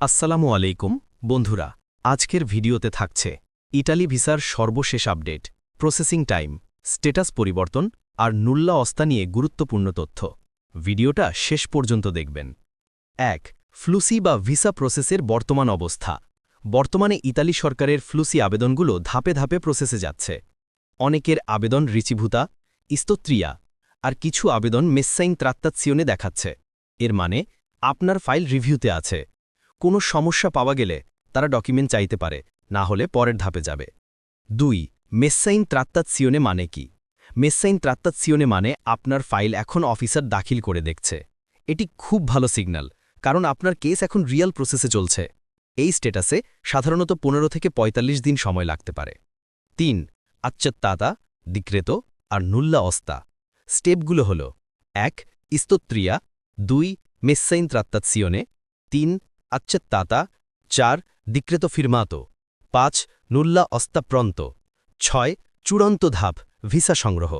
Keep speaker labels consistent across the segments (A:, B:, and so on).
A: আসসালামু আলাইকুম, বন্ধুরা। আজকের ভিডিওতে থাকছে ইটালি ভিসার সর্বশেষ আপডেট, প্রসেসিং টাইম, স্টেটাস পরিবর্তন আর নুল্লা অস্তা নিয়ে গুরুত্বপূর্ণ তথ্য। ভিডিওটা শেষ পর্যন্ত দেখবেন। এক, ফ্লুসি বা ভিসা প্রসেসের বর্তমান অবস্থা। বর্তমানে ইতালি সরকারের ফ্লুসি আবেদনগুলো ধাপে ধাপে প্রসেসে যাচ্ছে। অনেকের আবেদন রিচিভূতা, ইস্তত্রিয়া আর কিছু আবেদন মেসাইন ত্রাত্তাৎসিয়নে দেখাচ্ছে। এর মানে আপনার ফাইল রিভিউতে আছে। কোনো সমস্যা পাওয়া গেলে তারা ডকুমেন্ট চাইতে পারে, না হলে পরের ধাপে যাবে। দুই, মেসাইন ত্রাত্তাৎসিয়নে মানে কি? মেসাইন ত্রাত্তাৎসিয়নে মানে আপনার ফাইল এখন অফিসার দাখিল করে দেখছে। এটি খুব ভালো সিগন্যাল, কারণ আপনার কেস এখন রিয়াল প্রসেসে চলছে। এই স্টেটাসে সাধারণত পনেরো থেকে ৪৫ দিন সময় লাগতে পারে। তিন আচ্চত্তাতা দিক্রেত আর নুল্লা অস্তা। স্টেপগুলো হল, এক, ইস্তত্রিয়া, দুই, মেসাইন ত্রাত্তাৎসিয়নে তিন আচ্চত্তাতা চার দিক্রেত ফিরমাতো। পাঁচ, নুল্লা অস্তাপ্রন্ত। ছয়, চূড়ান্ত ধাপ, ভিসা সংগ্রহ।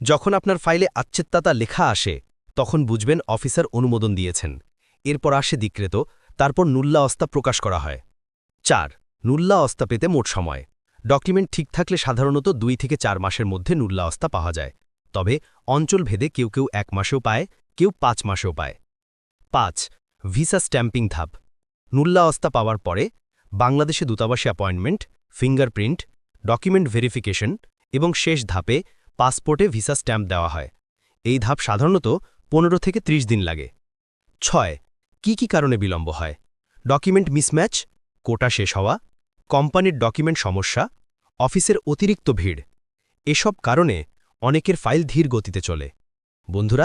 A: যখন আপনার ফাইলে আচ্ছেত্তাতা লেখা আসে, তখন বুঝবেন অফিসার অনুমোদন দিয়েছেন। এরপর আসে দিক্রেত তারপর নুল্লা অস্তা প্রকাশ করা হয়। চার, নুল্লা অস্তা পেতে মোট সময়। ডকুমেন্ট ঠিক থাকলে সাধারণত দুই থেকে চার মাসের মধ্যে নুল্লা অস্তা পাওয়া যায়। তবে অঞ্চলভেদে কেউ কেউ এক মাসেও পায়, কেউ পাঁচ মাসেও পায়। পাঁচ ভিসা স্ট্যাম্পিং ধাপ। নুল্লা অস্তা পাওয়ার পরে বাংলাদেশে দূতাবাসে অ্যাপয়েন্টমেন্ট, ফিঙ্গারপ্রিন্ট, ডকুমেন্ট ভেরিফিকেশন এবং শেষ ধাপে পাসপোর্টে ভিসা স্ট্যাম্প দেওয়া হয়। এই ধাপ সাধারণত পনেরো থেকে ৩০ দিন লাগে। ছয়, কি কি কারণে বিলম্ব হয়? ডকুমেন্ট মিসম্যাচ, কোটা শেষ হওয়া, কোম্পানির ডকুমেন্ট সমস্যা, অফিসের অতিরিক্ত ভিড়, এসব কারণে অনেকের ফাইল ধীর গতিতে চলে। বন্ধুরা